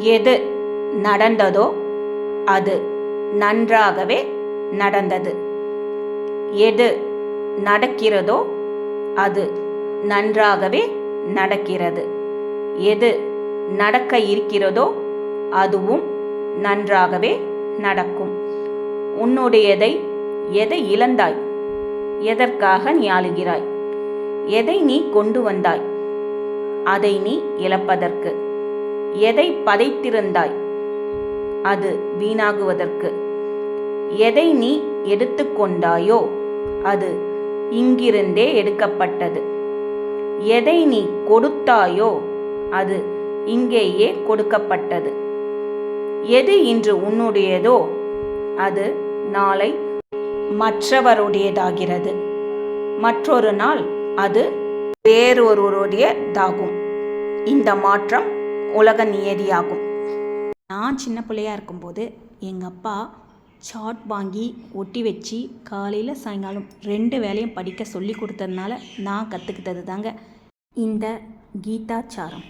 எது நடந்ததோ அது நன்றாகவே நடந்தது. எது நடக்கிறதோ அது நன்றாகவே நடக்கிறது. எது நடக்க இருக்கிறதோ அதுவும் நன்றாகவே நடக்கும். உன்னுடையதை எதை இழந்தாய்? எதற்காக நீ ஆளுகிறாய் எதை நீ கொண்டு வந்தாய்? அதை நீ இழப்பதற்கு எதை பதைத்திருந்தாய்? அது வீணாகுவதற்கு. எதை நீ எடுத்துக்கொண்டாயோ அது இங்கிருந்தே எடுக்கப்பட்டது. எதை நீ கொடுத்தாயோ அது இங்கேயே கொடுக்கப்பட்டது. எது இன்று உன்னுடையதோ அது நாளை மற்றவருடையதாகிறது. மற்றொரு நாள் அது வேறொருவருடையதாகும் இந்த மாற்றம் உலக நியதியாகும். நான் சின்ன பிள்ளையா இருக்கும்போது எங்கள் அப்பா சார்ட் வாங்கி ஒட்டி வச்சு காலையில் சாயங்காலம் ரெண்டு வேலையும் படிக்க சொல்லி கொடுத்ததுனால நான் கற்றுக்கிட்டது தாங்க இந்த கீதாச்சாரம்